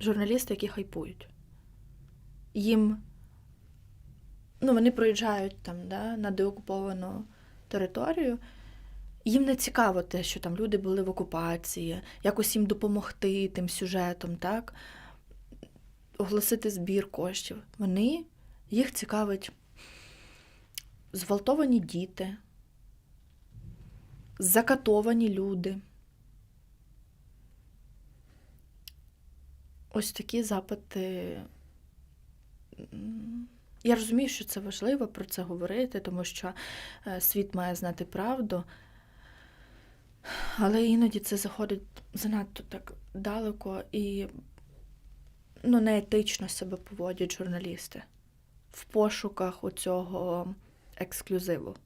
журналісти, які хайпують. Їм ну, вони проїжджають там да, на деокуповану територію. Їм не цікаво те, що там люди були в окупації, якось їм допомогти тим сюжетом, так? оголосити збір коштів. Вони їх цікавить зґвалтовані діти, закатовані люди. Ось такі запити. Я розумію, що це важливо про це говорити, тому що е, світ має знати правду. Але іноді це заходить занадто так далеко і ну, неетично себе поводять журналісти в пошуках оцього ексклюзиву.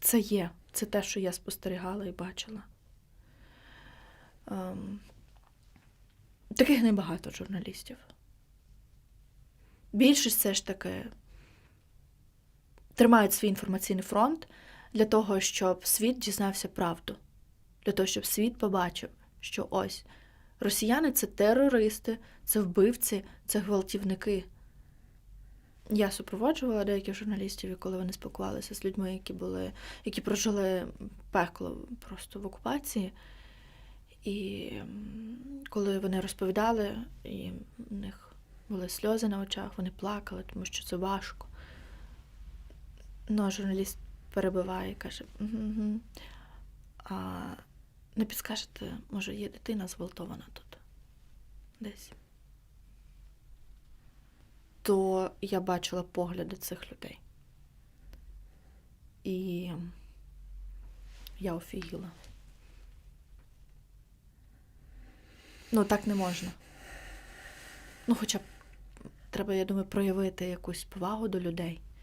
Це є, це те, що я спостерігала і бачила. Таких небагато журналістів. Більшість все ж таки тримають свій інформаційний фронт для того, щоб світ дізнався правду, для того, щоб світ побачив, що ось росіяни це терористи, це вбивці, це гвалтівники. Я супроводжувала деяких журналістів, і коли вони спілкувалися з людьми, які були, які прожили пекло просто в окупації. І коли вони розповідали, і в них були сльози на очах, вони плакали, тому що це важко. Ну, журналіст перебиває і каже: угу. А не підскажете, може, є дитина зґвалтована тут десь. То я бачила погляди цих людей. І я офігіла. Ну, так не можна. Ну, хоча б треба, я думаю, проявити якусь повагу до людей.